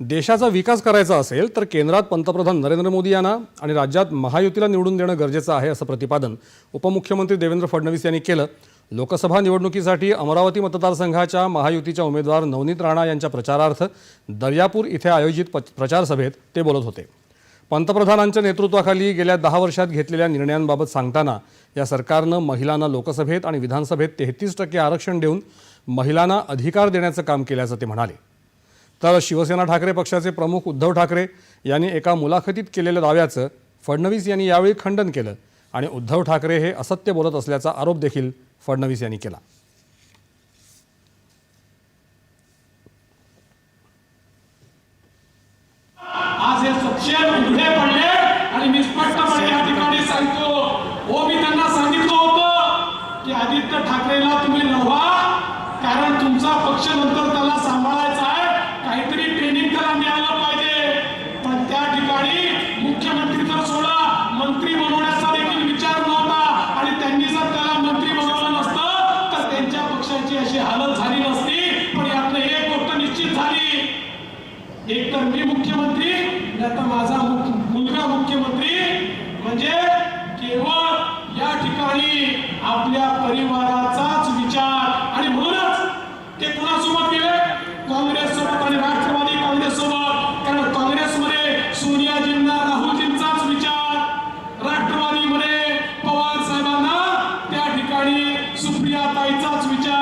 देशाचा विकास करायचा असेल तर केंद्रात पंतप्रधान नरेंद्र मोदी यांना आणि राज्यात महायुतीला निवडून देणं गरजेचं आहे असं प्रतिपादन उपमुख्यमंत्री देवेंद्र फडणवीस यांनी केलं. लोकसभा निवडणुकीसाठी अमरावती मतदारसंघाच्या महायुतीच्या उमेदवार नवनीत राणा यांच्या प्रचारार्थ दर्यापूर इथे आयोजित प- प्रचार सभेत ते बोलत होते. पंतप्रधानांच्या नेतृत्वाखाली गेल्या दहा वर्षात घेतलेल्या निर्णयांबाबत सांगताना या सरकारनं महिलांना लोकसभेत आणि विधानसभेत तेहतीस टक्के आरक्षण देऊन महिलांना अधिकार देण्याचं काम केल्याचं ते म्हणाले. तर शिवसेना ठाकरे पक्षाचे प्रमुख उद्धव ठाकरे यांनी एका मुलाखतीत केलेल्या दाव्याचं फडणवीस यांनी यावेळी खंडन केलं. आणि उद्धव ठाकरे हे असत्य बोलत असल्याचा आरोप देखील फडणवीस यांनी केला. आज हे पडले आणि एक तर मी मुख्यमंत्री आता माझा मुलगा मुख्यमंत्री. म्हणजे केवळ या ठिकाणी आपल्या परिवाराचाच विचार. आणि म्हणूनच ते कोणासोबत गेले? काँग्रेस सोबत आणि राष्ट्रवादी काँग्रेस सोबत कारण काँग्रेसमध्ये सोनियाजींना राहुलजींचाच विचार. राष्ट्रवादीमध्ये पवार साहेबांना त्या ठिकाणी सुप्रिया ताईचाच विचार.